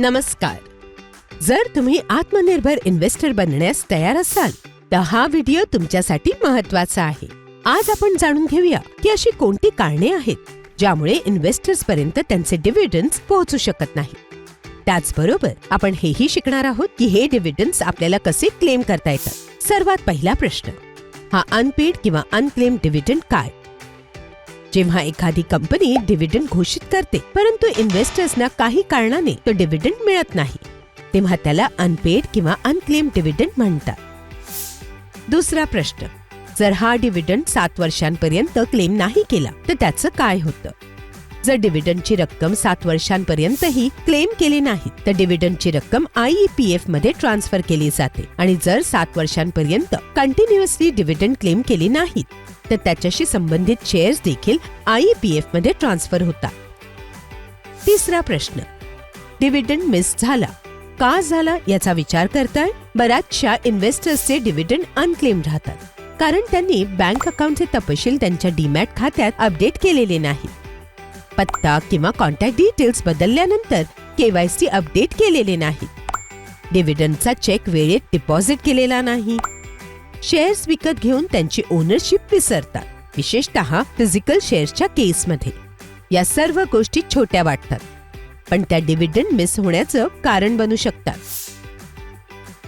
नमस्कार. जर तुम्ही आत्मनिर्भर इन्व्हेस्टर बनण्यास तयार असाल तर हा व्हिडिओ तुमच्यासाठी महत्त्वाचा आहे. आज आपण जाणून घेऊया की अशी कोणती कारणे आहेत ज्यामुळे इन्व्हेस्टर्स पर्यंत त्यांचे डिव्हिडन्स पोहोचू शकत नाही त्याचबरोबर आपण हेही शिकणार आहोत की हे डिव्हिडन्स आपल्याला कसे क्लेम करता येतात. सर्वात पहिला प्रश्न हा अनपेड किंवा अनक्लेम डिव्हिडंड काय? जेव्हा एखादी कंपनी डिव्हिडंड घोषित करते परंतु इन्व्हेस्टर्सना काही कारणाने तो डिव्हिडंड मिळत नाही तेव्हा त्याला अनपेड किंवा अनक्लेम डिव्हिडंड म्हणतात. दुसरा प्रश्न जर हा डिव्हिडंड सात वर्षांपर्यंत क्लेम नाही केला तर त्याचं काय होतं? जर डिव्हिडंडची रक्कम सात वर्षांपर्यंतही क्लेम केली नाही तर डिव्हिडंडची रक्कम आयईपीएफमध्ये ट्रान्सफर केली जाते. आणि जर सात वर्षांपर्यंत कंटिन्युअसली डिव्हिडंड क्लेम केली नाहीत तर त्याच्याशी संबंधित शेअर्स देखील आयईपीएफमध्ये ट्रान्सफर होतात. तिसरा प्रश्न. डिव्हिडंड मिस झाला. का झाला याचा विचार करताय? बऱ्याचशा इन्व्हेस्टर्सचे डिव्हिडंड अनक्लेम राहतात. कारण त्यांनी बँक अकाउंटचे तपशील त्यांच्या डीमॅट खात्यात अपडेट केलेले नाहीत. पत्ता किंवा कॉन्टॅक्ट डिटेल्स बदलल्यानंतर केवायसी अपडेट केलेले नाही. डिव्हिडंडचा चेक वेळेत डिपॉझिट केलेला नाही. शेअर्स विकत घेऊन त्यांची ओनरशिप विसरतात विशेषतः फिजिकल शेअर्सच्या केसमध्ये या सर्व गोष्टी छोट्या वाटतात पण त्या डिव्हिडंड मिस होण्याचं कारण बनू शकतात.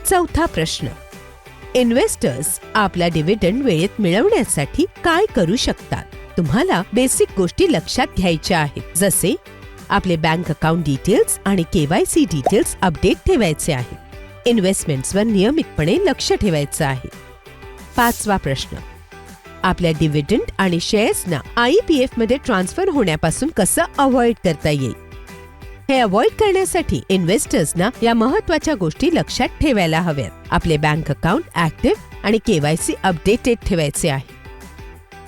चौथा प्रश्न. इन्व्हेस्टर्स आपला डिव्हिडंड वेळेत मिळवण्यासाठी काय करू शकतात? तुम्हाला बेसिक गोष्टी लक्षात घ्यायच्या आहेत. जसे आपले बँक अकाउंट डिटेल्स आणि केवायसी डिटेल्स अपडेट ठेवायचे आहेत इन्व्हेस्टमेंट्सवर नियमितपणे लक्ष ठेवायचं आहे. पाचवा प्रश्न. आपल्या डिव्हिडंड आणि शेअर्सना आय पी एफमध्ये ट्रान्सफर होण्यापासून कसं अवॉइड करता येईल? हे अवॉइड करण्यासाठी इन्व्हेस्टर्सना या महत्त्वाच्या गोष्टी लक्षात ठेवायला हव्यात. आपले बँक अकाउंट ऍक्टिव्ह आणि केवायसी अपडेटेड ठेवायचे आहे.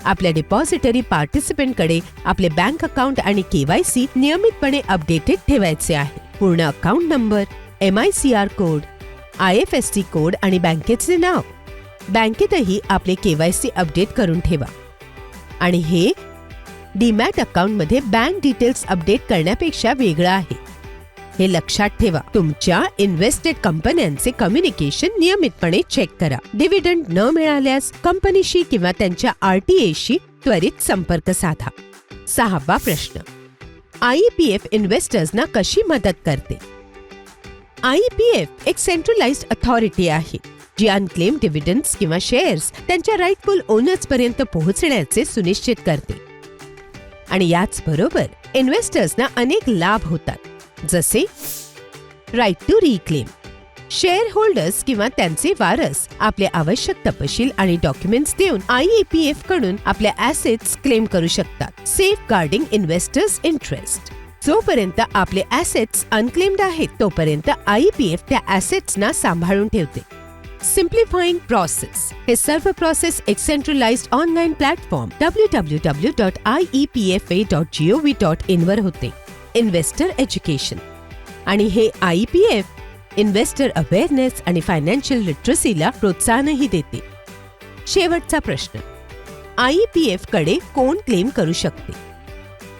आपल्या डिपॉझिटरी पार्टिसिपेंटकडे आपले बँक अकाउंट आणि केवायसी नियमितपणे अपडेटेड ठेवायचे आहे. पूर्ण account number M I C R code I F S T code आणि बँकेचे नाव. बँकेतही आपले केवायसी अपडेट करून ठेवा. आणि हे डीमॅट अकाउंटमध्ये बँक डिटेल्स अपडेट करण्यापेक्षा वेगळं आहे. हे लक्षात ठेवा. तुमच्या इन्व्हेस्टेड कंपन्यांचे कम्युनिकेशन नियमितपणे चेक करा. डिव्हिडंड न मिळाल्यास कंपनीशी किंवा त्यांच्या आरटीएशी त्वरित संपर्क साधा. सहावा प्रश्न. आयपीएफ इन्व्हेस्टर्सना कशी मदत करते? आयपीएफ एक सेंट्रलाइज्ड अथॉरिटी आहे जी अनक्लेम डिव्हिडन्स किंवा शेअर्स त्यांच्या राईटफुल ओनर्स पर्यंत पोहोचण्याचे सुनिश्चित करते. आणि याचबरोबर इन्व्हेस्टर्सना अनेक लाभ होतात. जसे right to reclaim share holders किंवा त्यांचे वारस आपले आवश्यक तपशील आणि डॉक्युमेंट्स देऊन आयईपीएफकडून आपल्या ऍसेट्स क्लेम करू शकतात. सेफ गार्डिंग इन्व्हेस्टर्स इंटरेस्ट जोपर्यंत आपले ऍसेट्स अनक्लेम्ड आहेत तोपर्यंत आयईपीएफ त्या ऍसेट्सना सांभाळून ठेवते. सिम्प्लिफाईंग प्रोसेस हे सर्व प्रोसेस एक centralize online platform W W W dot I E P F A dot gov dot in वर होते. Investor education. आणि हे I P F investor awareness आणि फायनान्शियल लिटरसीला प्रोत्साहनही देते. शेवटचा प्रश्न. आय पी कडे कोण क्लेम करू शकते?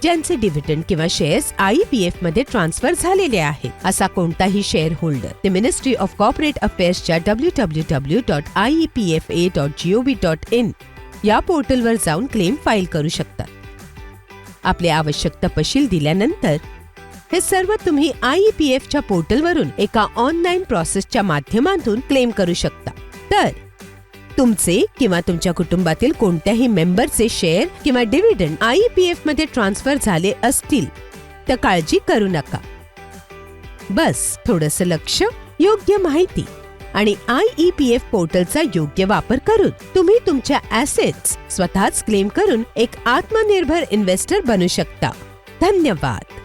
ज्यांचे डिव्हिडंड किंवा शेअर्स आय पी मध्ये ट्रान्सफर झालेले आहेत असा कोणताही शेअर होल्डर ते ministry of corporate अफेअर्सच्या W W W dot I E P F A dot gov dot in या पोर्टलवर जाऊन क्लेम फाईल करू शकतात. आपले आवश्यक तपशील दिल्यानंतर हे सर्व तुम्ही आय पी एफच्या पोर्टलवरून एका ऑनलाईन प्रोसेसच्या माध्यमातून क्लेम करू शकता. तर तुमचे किंवा तुमच्या कुटुंबातील कोणत्याही मेंबरचे शेअर किंवा डिव्हिडंड आयईपीएफमध्ये ट्रान्सफर झाले असतील तर काळजी करू नका. बस थोडस लक्ष योग्य माहिती. आणि आय ई पी एफ पोर्टलचा योग्य वापर करून तुम्ही तुमच्या ऍसेट्स स्वतःच क्लेम करून एक आत्मनिर्भर इन्व्हेस्टर बनू शकता. धन्यवाद.